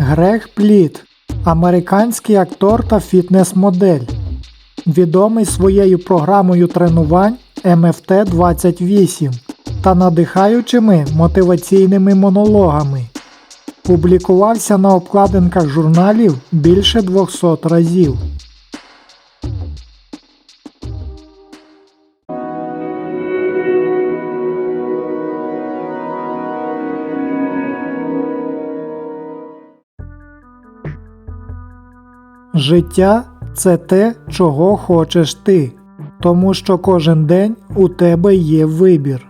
Грег Пліт американський актор та фітнес-модель, відомий своєю програмою тренувань МФТ 28 та надихаючими мотиваційними монологами. Публікувався на обкладинках журналів більше 200 разів. Життя це те, чого хочеш ти, тому що кожен день у тебе є вибір.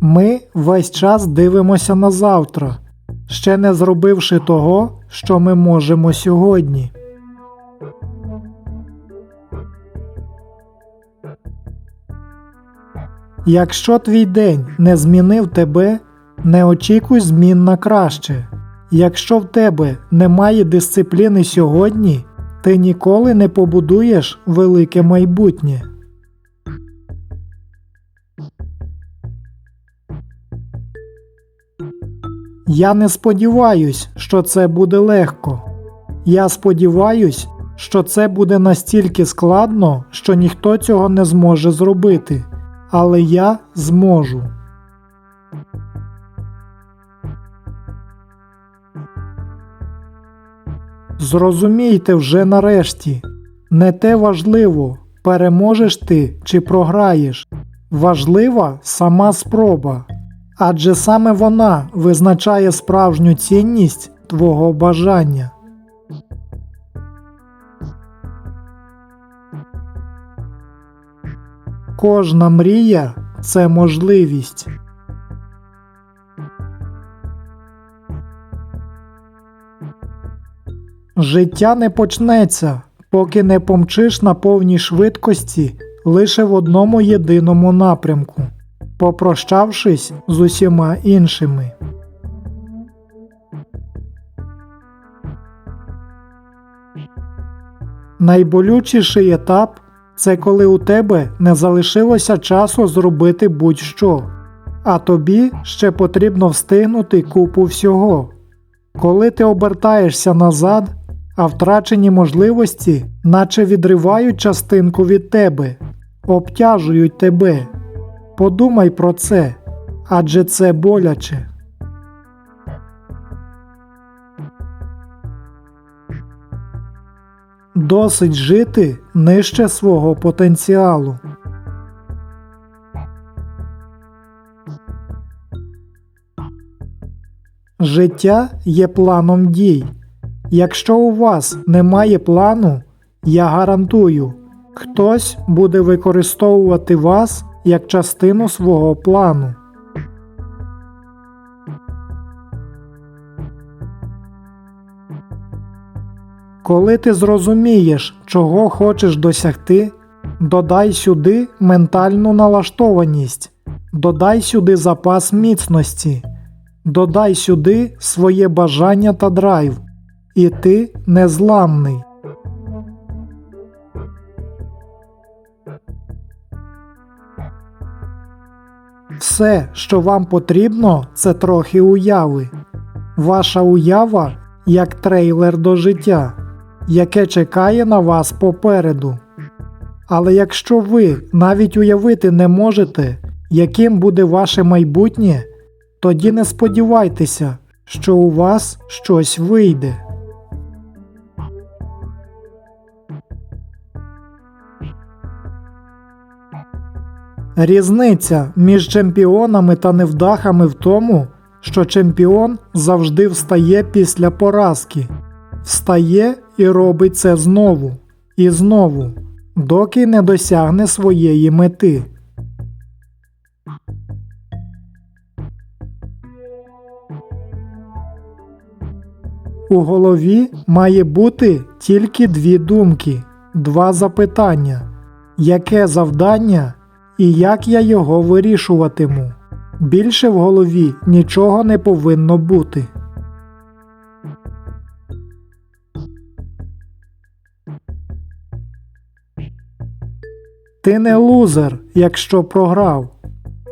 Ми весь час дивимося на завтра, ще не зробивши того, що ми можемо сьогодні. Якщо твій день не змінив тебе, не очікуй змін на краще. Якщо в тебе немає дисципліни сьогодні, ти ніколи не побудуєш велике майбутнє. Я не сподіваюсь, що це буде легко. Я сподіваюсь, що це буде настільки складно, що ніхто цього не зможе зробити, але я зможу. Зрозумійте вже нарешті, не те важливо, переможеш ти чи програєш. Важлива сама спроба, адже саме вона визначає справжню цінність твого бажання. Кожна мрія це можливість. Життя не почнеться, поки не помчиш на повній швидкості лише в одному єдиному напрямку, попрощавшись з усіма іншими. Найболючіший етап це коли у тебе не залишилося часу зробити будь-що, а тобі ще потрібно встигнути купу всього. Коли ти обертаєшся назад, а втрачені можливості, наче відривають частинку від тебе, обтяжують тебе. Подумай про це, адже це боляче. Досить жити нижче свого потенціалу. Життя є планом дій. Якщо у вас немає плану, я гарантую, хтось буде використовувати вас як частину свого плану. Коли ти зрозумієш, чого хочеш досягти, додай сюди ментальну налаштованість, додай сюди запас міцності, додай сюди своє бажання та драйв, і ти незламний. Все, що вам потрібно, це трохи уяви. Ваша уява як трейлер до життя, яке чекає на вас попереду. Але якщо ви навіть уявити не можете, яким буде ваше майбутнє, тоді не сподівайтеся, що у вас щось вийде. Різниця між чемпіонами та невдахами в тому, що чемпіон завжди встає після поразки, встає і робить це знову і знову, доки не досягне своєї мети. У голові має бути тільки дві думки, два запитання: яке завдання і як я його вирішуватиму. Більше в голові нічого не повинно бути. Ти не лузер, якщо програв.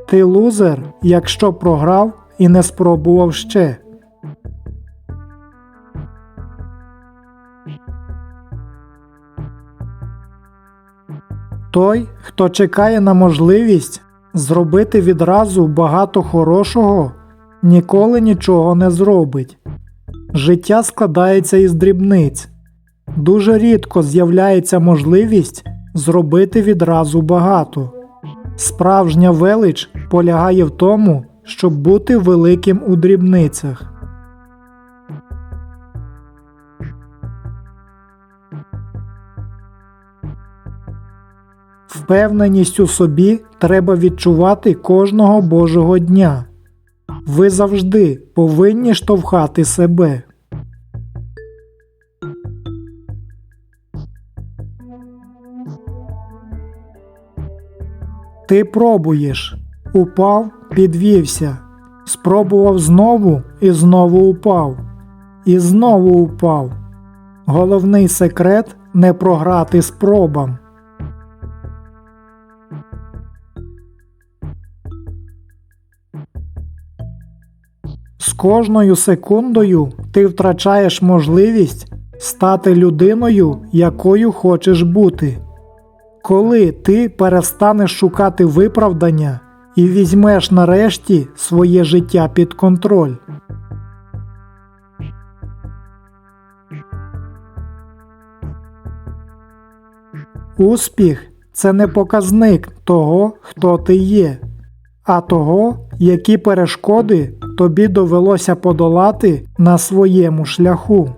Ти лузер, якщо програв і не спробував ще. Той, хто чекає на можливість зробити відразу багато хорошого, ніколи нічого не зробить. Життя складається із дрібниць. Дуже рідко з'являється можливість зробити відразу багато. Справжня велич полягає в тому, щоб бути великим у дрібницях. Впевненість у собі треба відчувати кожного Божого дня. Ви завжди повинні штовхати себе. Ти пробуєш. Упав, підвівся. Спробував знову і знову упав. І знову упав. Головний секрет не програти спробам. Кожною секундою ти втрачаєш можливість стати людиною, якою хочеш бути. Коли ти перестанеш шукати виправдання і візьмеш нарешті своє життя під контроль. Успіх це не показник того, хто ти є, а того, які перешкоди тобі довелося подолати на своєму шляху.